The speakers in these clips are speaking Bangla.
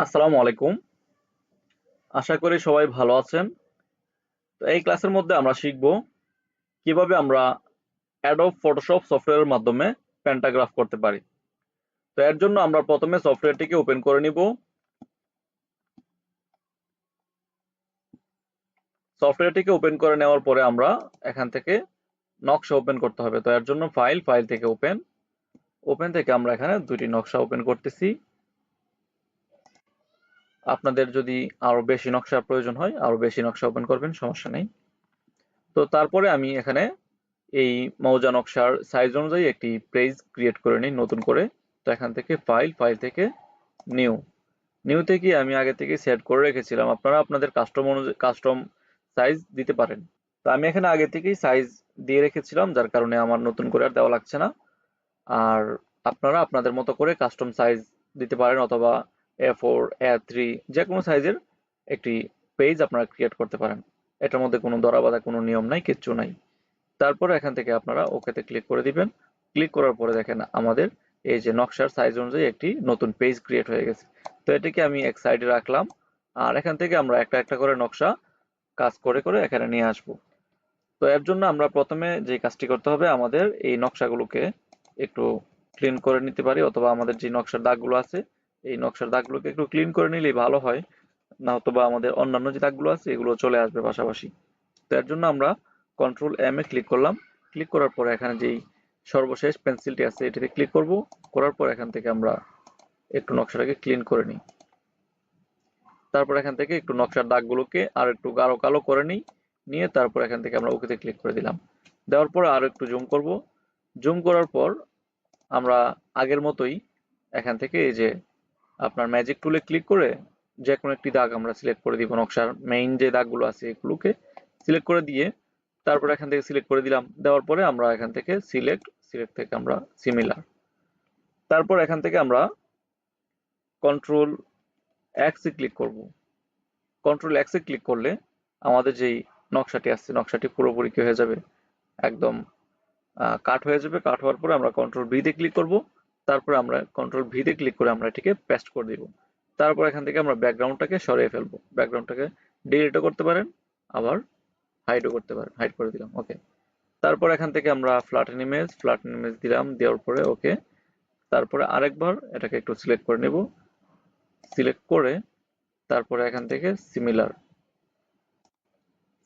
আসসালামু আলাইকুম। আশা করি সবাই ভালো আছেন। তো এই ক্লাসের মধ্যে আমরা শিখব কীভাবে আমরা অ্যাডোব ফটোশপ সফটওয়্যারের মাধ্যমে প্যান্টাগ্রাফ করতে পারি। তো এর জন্য আমরা প্রথমে সফটওয়্যারটিকে ওপেন করে নিব। সফটওয়্যারটিকে ওপেন করে নেওয়ার পরে আমরা এখান থেকে নকশা ওপেন করতে হবে। তো এর জন্য ফাইল ফাইল থেকে ওপেন ওপেন থেকে আমরা এখানে দুটি নকশা ওপেন করতেছি। আপনাদের যদি আরও বেশি নকশার প্রয়োজন হয়, আরও বেশি নকশা ওপেন করবেন, সমস্যা নেই। তো তারপরে আমি এখানে এই মৌজা নকশার সাইজ অনুযায়ী একটি পেজ ক্রিয়েট করে নিই, নতুন করে। তো এখান থেকে ফাইল ফাইল থেকে নিউ নিউ থেকে আমি আগে থেকে সেট করে রেখেছিলাম, আপনারা আপনাদের কাস্টম অনুযায়ী কাস্টম সাইজ দিতে পারেন। তো আমি এখানে আগে থেকেই সাইজ দিয়ে রেখেছিলাম, যার কারণে আমার নতুন করে আর দেওয়া লাগছে না। আর আপনারা আপনাদের মতো করে কাস্টম সাইজ দিতে পারেন, অথবা এ ফোর এ থ্রি যে কোনো সাইজের একটি পেজ আপনারা ক্রিয়েট করতে পারেন। এটার মধ্যে কোনো দরা বাঁধা কোনো নিয়ম নাই, কিচ্ছু নাই। তারপর এখান থেকে আপনারা ওকেতে ক্লিক করে দিবেন। ক্লিক করার পরে দেখেন আমাদের এই যে নকশার সাইজ অনুযায়ী একটি নতুন পেজ ক্রিয়েট হয়ে গেছে। তো এটাকে আমি এক সাইডে রাখলাম আর এখান থেকে আমরা একটা একটা করে নকশা কাজ করে করে এখানে নিয়ে আসব। তো এর জন্য আমরা প্রথমে যে কাজটি করতে হবে, আমাদের এই নকশাগুলোকে একটু ক্লিন করে নিতে পারি, অথবা আমাদের যে নকশার দাগগুলো আছে এই নকশার দাগগুলোকে একটু ক্লিন করে নিলেই ভালো হয়। না অথবা আমাদের অন্যান্য যে দাগগুলো আছে, এগুলো চলে আসবে পাশাপাশি। তো এর জন্য আমরা কন্ট্রোল এম এ ক্লিক করলাম। ক্লিক করার পরে এখানে যেই সর্বশেষ পেন্সিলটি আছে, এটিতে ক্লিক করব। করার পর এখান থেকে আমরা একটু নকশাটাকে ক্লিন করে নিই। তারপর এখান থেকে একটু নকশার দাগগুলোকে আর একটু গাঢ় কালো করে নিই। নিয়ে তারপর এখান থেকে আমরা ওকেতে ক্লিক করে দিলাম। দেওয়ার পর আরও একটু জুম করব। জুম করার পর আমরা আগের মতোই এখান থেকে এই যে আপনার ম্যাজিক টুলে ক্লিক করে যে কোনো একটি দাগ আমরা সিলেক্ট করে দিব, নকশার মেইন যে দাগগুলো আছে এগুলোকে সিলেক্ট করে দিয়ে তারপর এখান থেকে সিলেক্ট করে দিলাম, দেওয়ার পরে আমরা এখান থেকে সিলেক্ট সিলেক্ট থেকে আমরা সিমিলার তারপর এখান থেকে আমরা কন্ট্রোল এক্সে ক্লিক করব। কন্ট্রোল এক্সে ক্লিক করলে আমাদের যেই নকশাটি আসছে, নকশাটি পুরোপুরি কি হয়ে যাবে? একদম কাট হয়ে যাবে। কাট হওয়ার পরে আমরা কন্ট্রোল ভিতে ক্লিক করব। তারপরে আমরা কন্ট্রোল ভিতে ক্লিক করে আমরা এটিকে পেস্ট করে দিব। তারপর এখান থেকে আমরা ব্যাকগ্রাউন্ডটাকে সরিয়ে ফেলব। ব্যাকগ্রাউন্ডটাকে ডিলিটও করতে পারেন, আবার হাইডও করতে পারেন। হাইড করে দিলাম ওকে তারপর এখান থেকে আমরা ফ্ল্যাটেন ইমেজ ফ্ল্যাটেন ইমেজ দিলাম, দেওয়ার পরে ওকে তারপরে আরেকবার এটাকে একটু সিলেক্ট করে নেব। সিলেক্ট করে তারপরে এখান থেকে সিমিলার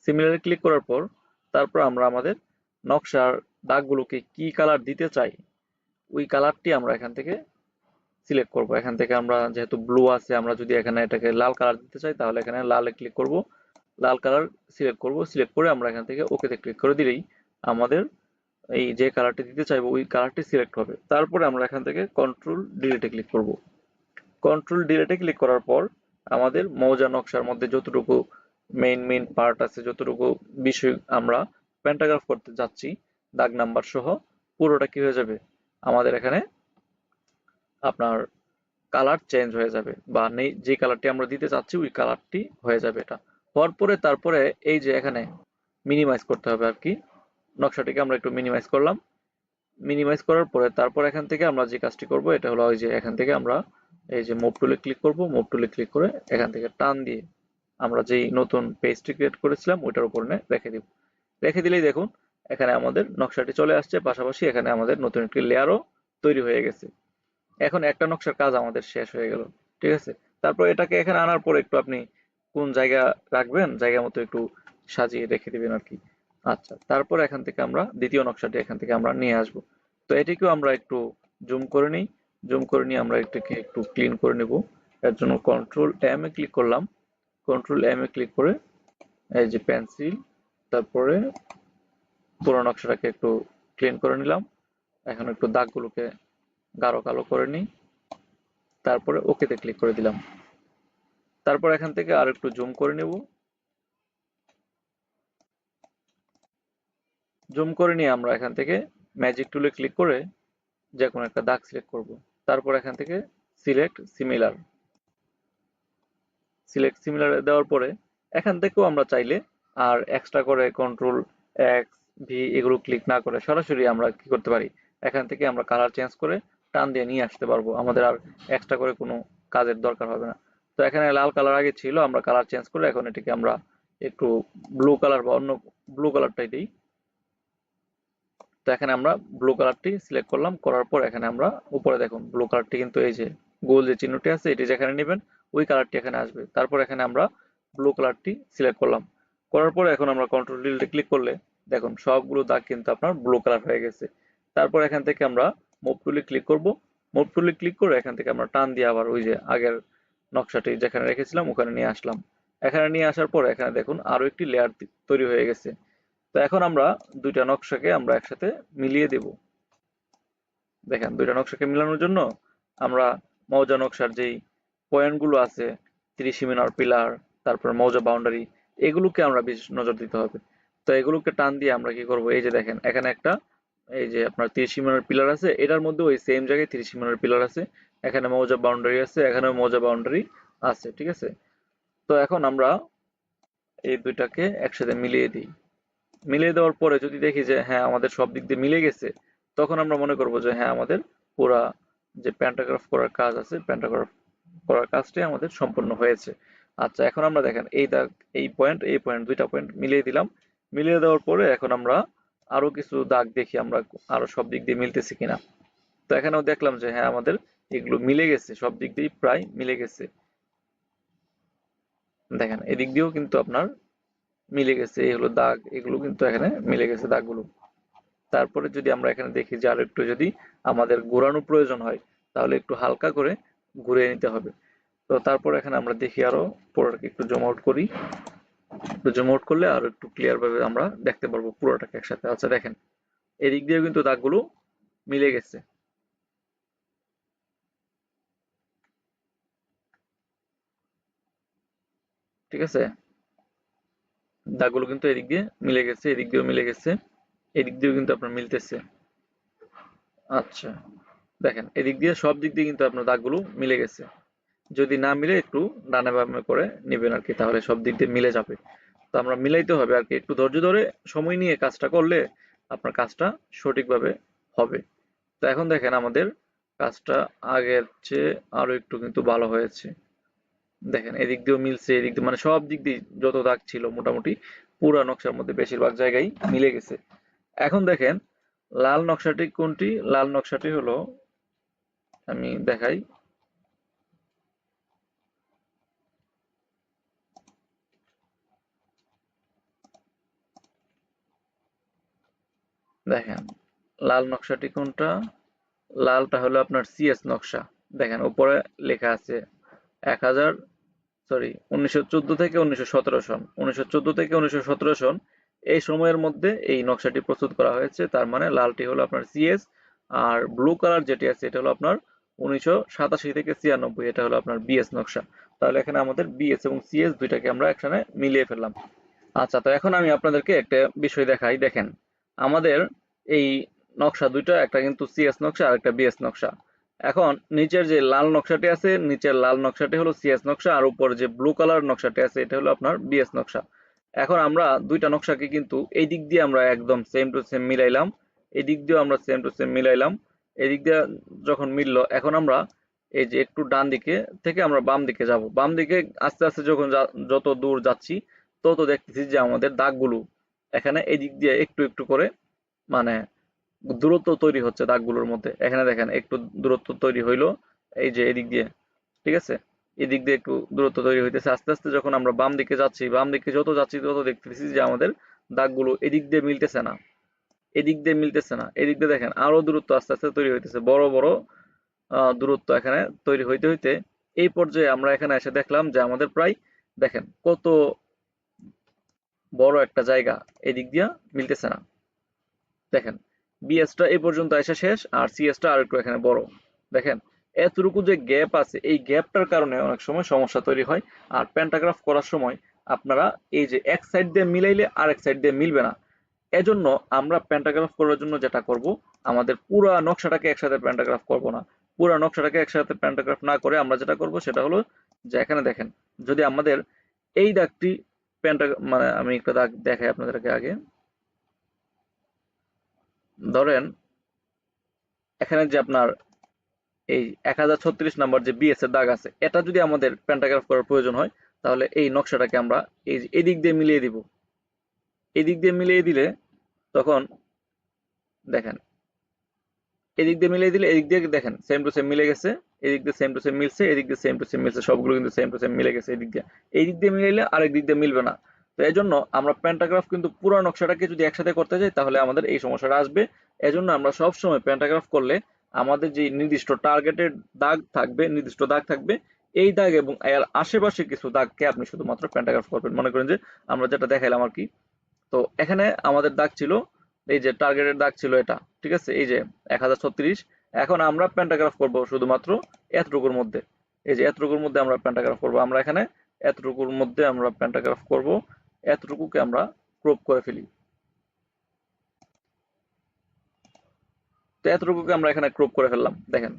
সিমিলারে ক্লিক করার পর তারপর আমরা আমাদের নকশার দাগগুলোকে কি কালার দিতে চাই ওই কালারটি আমরা এখান থেকে সিলেক্ট করব। এখান থেকে আমরা যেহেতু ব্লু আছে, আমরা যদি এখানে এটাকে লাল কালার দিতে চাই, তাহলে এখানে লালে ক্লিক করব। লাল কালার সিলেক্ট করব। সিলেক্ট করে আমরা এখান থেকে ওকেতে ক্লিক করে দিলেই আমাদের এই যে কালারটি দিতে চাইব, ওই কালারটি সিলেক্ট হবে। তারপরে আমরা এখান থেকে কন্ট্রোল ডিলেটে ক্লিক করব। কন্ট্রোল ডিলেটে ক্লিক করার পর আমাদের মৌজা নকশার মধ্যে যতটুকু মেইন মেইন পার্ট আছে, যতটুকু বিষয় আমরা প্যান্টাগ্রাফ করতে যাচ্ছি, দাগ নাম্বার সহ, পুরোটা কি হয়ে যাবে? আমাদের এখানে আপনার কালার চেঞ্জ হয়ে যাবে বা নেই, যে কালারটি আমরা দিতে চাচ্ছি, ওই কালারটি হয়ে যাবে এটা। হওয়ার পরে তারপরে এই যে এখানে মিনিমাইজ করতে হবে আর কি। নকশাটিকে আমরা একটু মিনিমাইজ করলাম। মিনিমাইজ করার পরে তারপর এখান থেকে আমরা যে কাজটি করব, এটা হলো ওই যে এখান থেকে আমরা এই যে মুভ টুলে ক্লিক করব। মুভ টুলে ক্লিক করে এখান থেকে টান দিয়ে আমরা যেই নতুন পেজটি ক্রিয়েট করেছিলাম, ওইটার উপর রেখে দিব। রেখে দিলেই দেখুন এখানে আমাদের নকশাটি চলে আসছে, পাশাপাশি এখানে আমাদের নতুন একটি লেয়ারও তৈরি হয়ে গেছে। এখন একটা নকশার কাজ আমাদের শেষ হয়ে গেল, ঠিক আছে? তারপর এটাকে এখানে আনার পর একটু আপনি কোন জায়গা রাখবেন, জায়গা মতো একটু সাজিয়ে রেখে দিবেন আর কি। আচ্ছা তারপর এখান থেকে আমরা দ্বিতীয় নকশাটি এখান থেকে আমরা নিয়ে আসব। তো এটিকেও আমরা একটু জুম করে নিই জুম করে নিয়ে আমরা এটাকে একটু ক্লিন করে নেব। এর জন্য কন্ট্রোল এম এ ক্লিক করলাম। কন্ট্রোল এম এ ক্লিক করে এই যে পেন্সিল তারপরে পুরো নকশাটাকে একটু ক্লিন করে নিলাম। এখন একটু দাগগুলোকে গাঢ় কালো করে নিই। তারপরে ওকেতে ক্লিক করে দিলাম। তারপর এখান থেকে আর একটু জুম করে নেব। জুম করে নিয়ে আমরা এখান থেকে ম্যাজিক টুলে ক্লিক করে যে কোনো একটা দাগ সিলেক্ট করব। তারপর এখান থেকে সিলেক্ট সিমিলার সিলেক্ট সিমিলার দেওয়ার পরে এখান থেকেও আমরা চাইলে আর এক্সট্রা করে কন্ট্রোল এক্স ভি এগুলো ক্লিক না করে সরাসরি আমরা কি করতে পারি? এখান থেকে আমরা কালার চেঞ্জ করে টান দিয়ে নিয়ে আসতে পারব। আমাদের আর এক্সট্রা করে কোনো কাজের দরকার হবে না। তো এখানে লাল কালার আগে ছিল, আমরা কালার চেঞ্জ করে এখন এটাকে আমরা একটু ব্লু কালার বা অন্য ব্লু কালারটাই দিই। তো এখানে আমরা ব্লু কালারটি সিলেক্ট করলাম, করার পর এখানে আমরা উপরে দেখুন ব্লু কালারটি কিন্তু এই যে গোল যে চিহ্নটি আছে, এটি যেখানে নেবেন, ওই কালারটি এখানে আসবে। তারপর এখানে আমরা ব্লু কালারটি সিলেক্ট করলাম। করার পর এখন আমরা কন্ট্রোল ডিলটে ক্লিক করলে দেখুন, সবগুলো দাগ কিন্তু আপনার ব্লু কালার হয়ে গেছে। তারপর এখান থেকে আমরা মুভ টুলে ক্লিক করব। মুভ টুলে ক্লিক করে এখান থেকে আমরা টান দিয়ে আবার ওই যে আগের নকশাটি যেখানে রেখেছিলাম, ওখানে নিয়ে আসলাম। এখানে নিয়ে আসার পর এখানে দেখুন আরও একটি লেয়ার তৈরি হয়ে গেছে। তো এখন আমরা দুইটা নকশাকে আমরা একসাথে মিলিয়ে দেব। দেখেন, দুইটা নকশাকে মিলানোর জন্য আমরা মৌজা নকশার যেই পয়েন্টগুলো আছে, ত্রিশ মিনার পিলার, তারপর মৌজা বাউন্ডারি এগুলোকে আমরা বিশেষ নজর দিতে হবে। তো এগুলোকে টান দিয়ে আমরা কি করব? এই যে দেখেন, এখানে একটা, এই যে আপনার তিরিশ মিনার পিলার আছে, এটার মধ্যে ওই সেম জায়গায় তিরিশ মিনার পিলার আছে। এখানে মৌজা বাউন্ডারি আছে এখানে মৌজা বাউন্ডারি আছে, ঠিক আছে? তো এখন আমরা এই দুইটাকে একসাথে মিলিয়ে দিই। মিলিয়ে দেওয়ার পরে যদি দেখি যে হ্যাঁ আমাদের সব দিক দিয়ে মিলে গেছে, তখন আমরা মনে করব যে হ্যাঁ আমাদের পুরা যে প্যান্টাগ্রাফ করার কাজ আছে প্যান্টাগ্রাফ করার কাজটি আমাদের সম্পূর্ণ হয়েছে। আচ্ছা এখন আমরা দেখেন, এই দাগ, এই পয়েন্ট এই পয়েন্ট দুইটা পয়েন্ট মিলিয়ে দিলাম। মিলিয়ে দেওয়ার পরে এখন আমরা আরও কিছু দাগ দেখি, আমরা আরও সব দিক দিয়ে মিলতেছে কিনা। তো এখানেও দেখলাম যে হ্যাঁ আমাদের এগুলো মিলে গেছে, সব দিক দিয়ে প্রায় মিলে গেছে। দেখেন, এদিক দিয়েও কিন্তু আপনার মিলে গেছে, এই হলো দাগ, এগুলো কিন্তু এখানে মিলে গেছে দাগগুলো। তারপরে যদি আমরা এখানে দেখি যে আর একটু যদি আমাদের ঘোরানো প্রয়োজন হয়, তাহলে একটু হালকা করে ঘুরিয়ে নিতে হবে। তো তারপর এখানে আমরা দেখি আরও পুরোটাকে একটু জুম আউট করি। একটু করলে আরও একটু ক্লিয়ার ভাবে আমরা দেখতে পারব পুরোটাকে একসাথে। আচ্ছা দেখেন। এদিক দিয়েও কিন্তু দাগগুলো মিলে গেছে। ঠিক আছে? দাগগুলো কিন্তু এদিক দিয়ে মিলে গেছে, এদিক দিয়েও মিলে গেছে। এদিক দিয়েও কিন্তু আপনার মিলতেছে। আচ্ছা দেখেন। এদিক দিয়ে সব দিক দিয়ে কিন্তু আপনার দাগগুলো মিলে গেছে। যদি না মিলে একটু ডানে বামে করে নেবেন আর কি, তাহলে সব দিক দিয়ে মিলে যাবে। তো আমরা মিলাইতে হবে আর কি, একটু ধৈর্য ধরে সময় নিয়ে কাজটা করলে আপনার কাজটা সঠিকভাবে হবে। তো এখন দেখেন আমাদের কাজটা আগের চেয়ে আরও একটু কিন্তু ভালো হয়েছে। দেখেন এদিক দিয়েও মিলছে, এদিক দিয়ে মানে সব দিক দিয়ে যত দাগ ছিল মোটামুটি পুরা নকশার মধ্যে বেশিরভাগ জায়গায় মিলে গেছে। এখন দেখেন লাল নকশাটি কোনটি? লাল নকশাটি হলো, আমি দেখাই। দেখেন, লাল নকশাটি কোনটা? লালটা হলো আপনার সিএস নকশা। দেখেন, উপরে লেখা আছে এক হাজার সরি উনিশশো চোদ্দ থেকে উনিশশো সতেরো সন। উনিশশো চোদ্দ থেকে উনিশশো সতেরো সন, এই সময়ের মধ্যে এই নকশাটি প্রস্তুত করা হয়েছে। তার মানে লালটি হলো আপনার সিএস আর ব্লু কালার যেটি আছে, এটা হলো আপনার উনিশশো সাতাশি থেকে ছিয়ানব্বই, এটা হলো আপনার বিএস নকশা। তাহলে এখানে আমাদের বিএস এবং সিএস দুইটাকে আমরা একসাথে মিলিয়ে ফেললাম। আচ্ছা তো এখন আমি আপনাদেরকে একটা বিষয় দেখাই। দেখেন আমাদের এই নকশা দুইটা, একটা কিন্তু সিএস নকশা আর একটা বিএস নকশা। এখন নিচের যে লাল নকশাটি আছে, নিচের লাল নকশাটি হলো সিএস নকশা আর উপর যে ব্লু কালার নকশাটি আছে, এটা হলো আপনার বিএস নকশা। এখন আমরা দুইটা নকশাকে কিন্তু এই দিক দিয়ে আমরা একদম সেম টু সেম মিলাইলাম। এই দিক দিয়েও আমরা সেম টু সেম মিলাইলাম। এই দিক দিয়ে যখন মিললো, এখন আমরা এই যে একটু ডান দিকে থেকে আমরা বাম দিকে যাব। বাম দিকে আস্তে আস্তে যখন যত দূর যাচ্ছি, তত দেখতেছি যে আমাদের দাগগুলো এখানে এই দিক দিয়ে একটু একটু করে মানে দূরত্ব তৈরি হচ্ছে দাগগুলোর মধ্যে। এখানে দেখেন একটু দূরত্ব তৈরি হইল, এই যে এদিক দিয়ে, ঠিক আছে? এদিক দিয়ে একটু দূরত্ব তৈরি হইতেছে। আস্তে আস্তে যখন আমরা বাম দিকে যাচ্ছি, বাম দিকে যত যাচ্ছি তত দেখতেছি যে আমাদের দাগগুলো এদিক দিয়ে মিলতেছে না। এদিক দিয়ে মিলতেছে না। এদিক দিয়ে দেখেন আরও দূরত্ব আস্তে আস্তে তৈরি হইতেছে। বড় বড় দূরত্ব এখানে তৈরি হইতে হইতে এই পর্যায়ে আমরা এখানে এসে দেখলাম যে আমাদের প্রায়, দেখেন কত বড় একটা জায়গা এদিক দিয়ে মিলতেছে না। দেখেন বিএসটা এই পর্যন্ত এসে শেষ, আর সিএসটা আর একটু এখানে বড়। দেখেন, এতটুকু যে গ্যাপ আছে, এই গ্যাপটার কারণে অনেক সময় সমস্যা তৈরি হয়, আর প্যান্টাগ্রাফ করার সময় আপনারা এই যে এক সাইড দিয়ে মিলাইলে আর এক সাইড দিয়ে মিলবে না। এজন্য আমরা প্যান্টাগ্রাফ করার জন্য যেটা করব, আমাদের পুরো নকশাটাকে একসাথে প্যান্টাগ্রাফ করব না। পুরো নকশাটাকে একসাথে প্যান্টাগ্রাফ না করে আমরা যেটা করব সেটা হলো যে এখানে দেখেন, যদি আমাদের এই দাগটি প্যান্টা মানে আমি একটা দাগ দেখাই আপনাদেরকে আগে। ধরেন, এখানে যে আপনার এই এক হাজার ছত্রিশ নাম্বার যে বিএস এর দাগ আছে, এটা যদি আমাদের প্যান্টাগ্রাফ করার প্রয়োজন হয়, তাহলে এই নকশাটাকে আমরা এই এদিক দিয়ে মিলিয়ে দিব। এদিক দিয়ে মিলিয়ে দিলে তখন দেখেন, এদিক দিয়ে মিলিয়ে দিলে এদিক দিয়ে দেখেন সেম টু সেম মিলে গেছে। এদিক দিয়ে সেম টু সেম মিলছে, এদিক দিয়ে সেম টু সেম মিলছে, সবগুলো কিন্তু সেম টু সেম মিলে গেছে এদিক দিয়ে। এই দিক দিয়ে মিলাইলে আরেক দিক দিয়ে মিলবে না। তো এই জন্য আমরা প্যান্টাগ্রাফ কিন্তু পুরো নকশাটাকে যদি একসাথে করতে যাই, তাহলে আমাদের এই সমস্যাটা আসবে। এজন্য আমরা সব সময় প্যান্টাগ্রাফ করলে আমাদের যে নির্দিষ্ট টার্গেটের দাগ থাকবে, নির্দিষ্ট দাগ থাকবে, এই দাগ এবং এর আশেপাশে কিছু দাগকে আপনি শুধুমাত্র প্যান্টাগ্রাফ করবেন। মনে করেন যে আমরা যেটা দেখাইলাম আর কি। তো এখানে আমাদের দাগ ছিল, এই যে টার্গেটের দাগ ছিল এটা, ঠিক আছে? এই যে এক হাজার ছত্রিশ এখন আমরা প্যান্টাগ্রাফ করব শুধুমাত্র এতটুকুর মধ্যে। এই যে এতটুকুর মধ্যে আমরা প্যান্টাগ্রাফ করব। আমরা এখানে এতটুকুর মধ্যে আমরা প্যান্টাগ্রাফ করব। এতটুকুকে আমরা ক্রপ করে ফেলি। তো এতটুকুকে আমরা এখানে ক্রপ করে ফেললাম। দেখেন,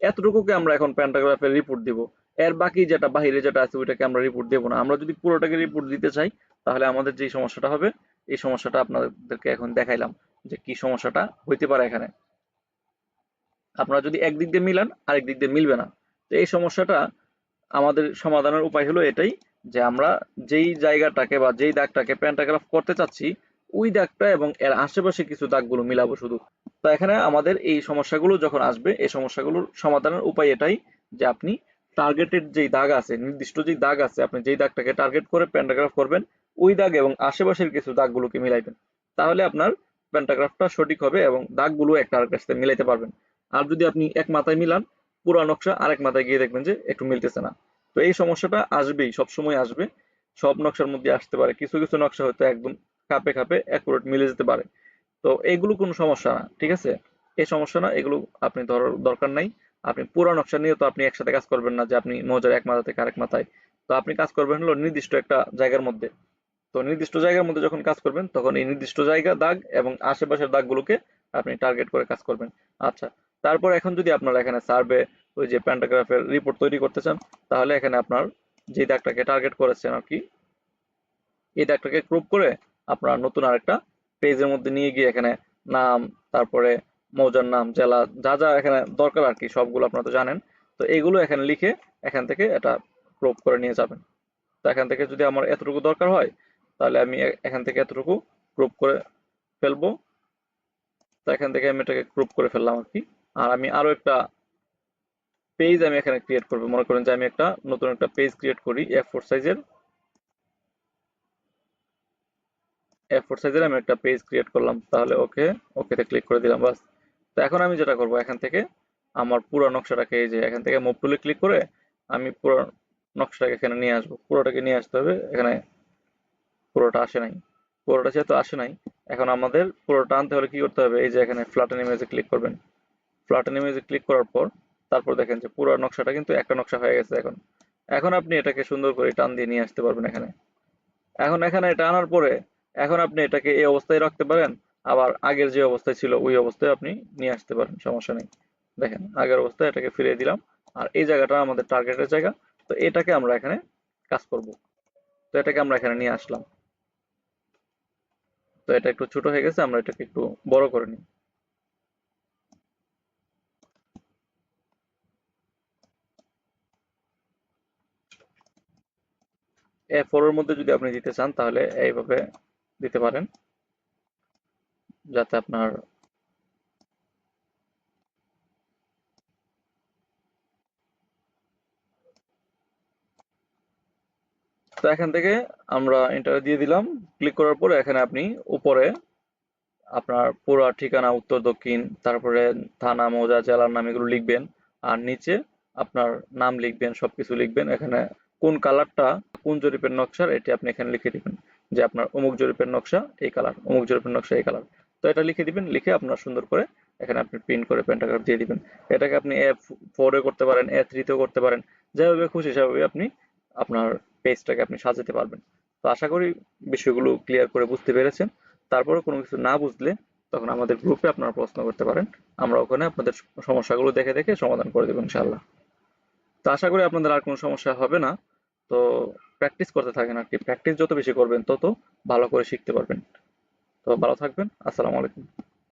এতটুকুকে আমরা এখন প্যান্টাগ্রাফের রিপোর্ট দিব। এর বাকি যেটা বাহিরে যেটা আছে, ওইটাকে আমরা রিপোর্ট দেবো না। আমরা যদি পুরোটাকে রিপোর্ট দিতে চাই, তাহলে আমাদের যে সমস্যাটা হবে, এই সমস্যাটা আপনাদেরকে এখন দেখাইলাম যে কি সমস্যাটা হইতে পারে এখানে। আপনারা যদি একদিক দিয়ে মিলান, আরেক দিক দিয়ে মিলবে না। তো এই সমস্যাটা আমাদের সমাধানের উপায় হলো এটাই যে আমরা যেই জায়গাটাকে বা যেই দাগটাকে প্যান্টাগ্রাফ করতে চাচ্ছি, ওই দাগটা এবং এর আশেপাশে কিছু দাগগুলো মিলাবো শুধু। তো এখানে আমাদের এই সমস্যাগুলো যখন আসবে, এই সমস্যাগুলোর সমাধানের উপায় এটাই যে আপনি টার্গেটেড যেই দাগ আছে, নির্দিষ্ট যেই দাগ আছে, আপনি যেই দাগটাকে টার্গেট করে প্যান্টাগ্রাফ করবেন, ওই দাগ এবং আশেপাশের কিছু দাগগুলোকে মিলাইবেন। তাহলে আপনার প্যান্টাগ্রাফটা সঠিক হবে এবং দাগগুলো একটা আরেকটার সাথে মিলাইতে পারবেন। আর যদি আপনি এক মাথায় মিলান, পুরো নকশা আরেক মাথায় গিয়ে দেখবেন যে একটু মিলতেছে না। তো এই সমস্যাটা আসবেই, সবসময় আসবে। সব নকশার মধ্যে আসতে পারে। কিছু কিছু নকশা হয়তো একদম খাপে খাপে অ্যাকুরেট মিলে যেতে পারে। তো এগুলো কোনো সমস্যা না, ঠিক আছে? এই সমস্যা না, এগুলো আপনি ধরার দরকার নাই। আপনি পুরো নকশা নিয়ে তো আপনি একসাথে কাজ করবেন না যে আপনি মজার এক মাথা থেকে আরেক মাথায়। তো আপনি কাজ করবেন হলো নির্দিষ্ট একটা জায়গার মধ্যে। তো নির্দিষ্ট জায়গার মধ্যে যখন কাজ করবেন, তখন এই নির্দিষ্ট জায়গা, দাগ এবং আশেপাশের দাগগুলোকে আপনি টার্গেট করে কাজ করবেন। আচ্ছা তারপর এখন যদি আপনারা এখানে সার্ভে ওই যে প্যান্টাগ্রাফের রিপোর্ট তৈরি করতে চান, তাহলে এখানে আপনার যে দাগটাকে টার্গেট করেছেন আর কি, এই দাগটাকে ক্রপ করে আপনার নতুন আরেকটা পেজের মধ্যে নিয়ে গিয়ে এখানে নাম, তারপরে মৌজার নাম, জেলা, যা যা এখানে দরকার আর কি, সবগুলো আপনারা তো জানেন। তো এগুলো এখানে লিখে এখান থেকে এটা ক্রপ করে নিয়ে যাবেন। তো এখান থেকে যদি আমার এতটুকু দরকার হয়, তাহলে আমি এখান থেকে এতটুকু ক্রপ করে ফেলব। তো এখান থেকে আমি এটাকে ক্রপ করে ফেললাম আর কি। আর আমি আরও একটা পেজ আমি এখানে ক্রিয়েট করব। মনে করেন যে আমি একটা নতুন একটা পেজ ক্রিয়েট করি এফ ফোর সাইজের এফ ফোর সাইজের আমি একটা পেজ ক্রিয়েট করলাম। তাহলে ওকে ওকেতে ক্লিক করে দিলাম, বাস। তো এখন আমি যেটা করব, এখান থেকে আমার পুরো নকশাটাকে এই যে, এখান থেকে মুভ টুলে ক্লিক করে আমি পুরো নকশাটাকে এখানে নিয়ে আসব। পুরোটাকে নিয়ে আসতে হবে, এখানে পুরোটা আসে নাই। পুরোটা যেহেতু আসে নাই, এখন আমাদের পুরোটা আনতে হলে কি করতে হবে? এই যে এখানে ফ্ল্যাটেন ইমেজে ক্লিক করবেন। ফ্ল্যাটেন ইমেজে ক্লিক করার পর, তারপর দেখেন যে পুরো নকশাটা কিন্তু একটা নকশা হয়ে গেছে এখন। এখন আপনি এটাকে সুন্দর করে টান দিয়ে নিয়ে আসতে পারবেন এখানে। এখন এখানে এটা আনার পরে, এখন আপনি এটাকে এই অবস্থায় রাখতে পারেন, আবার আগের যে অবস্থায় ছিল ওই অবস্থায় আপনি নিয়ে আসতে পারেন, সমস্যা নেই। দেখেন, আগের অবস্থায় এটাকে ফিরিয়ে দিলাম, আর এই জায়গাটা আমাদের টার্গেটের জায়গা, তো এটাকে আমরা এখানে কাজ করব। তো এটাকে আমরা এখানে নিয়ে আসলাম। তো এটা একটু ছোট হয়ে গেছে, আমরা এটাকে একটু বড় করে নিই। এর মধ্যে যদি আপনি দিতে চান, তাহলে এইভাবে দিতে পারেন। যাতে আপনার তো এখান থেকে আমরা এন্টার দিয়ে দিলাম। ক্লিক করার পরে এখানে আপনি উপরে আপনার পুরো ঠিকানা, উত্তর, দক্ষিণ, তারপরে থানা, মৌজা, জেলার নাম এগুলো লিখবেন। আর নিচে আপনার নাম লিখবেন, সবকিছু লিখবেন। এখানে কোন কালারটা কোন জরিপের নকশার, এটি আপনি এখানে লিখে দিবেন। যে আপনার অমুক জরিপের নকশা এই কালার, অমুক জরিপের নকশা এই কালার। তো এটা লিখে দিবেন, লিখে আপনার সুন্দর করে এখানে আপনি প্রিন্ট করে প্যান্টাগ্রাফ দিয়ে দিবেন। এটাকে আপনি এ ফোরে করতে পারেন এ থ্রিতেও করতে পারেন। যেভাবে খুশি সেভাবে আপনি আপনার পেজটাকে আপনি সাজাতে পারবেন। তো আশা করি বিষয়গুলো ক্লিয়ার করে বুঝতে পেরেছেন। তারপরে কোনো কিছু না বুঝলে তখন আমাদের গ্রুপে আপনারা প্রশ্ন করতে পারেন। আমরা ওখানে আপনাদের সমস্যাগুলো দেখে দেখে সমাধান করে দেবো ইনশাআল্লাহ। তো আশা করি আপনাদের আর কোনো সমস্যা হবে না। তো প্র্যাকটিস করতে থাকেন আর কি। প্র্যাকটিস যত বেশি করবেন, তত ভালো করে শিখতে পারবেন। তো ভালো থাকবেন। আসসালামু আলাইকুম।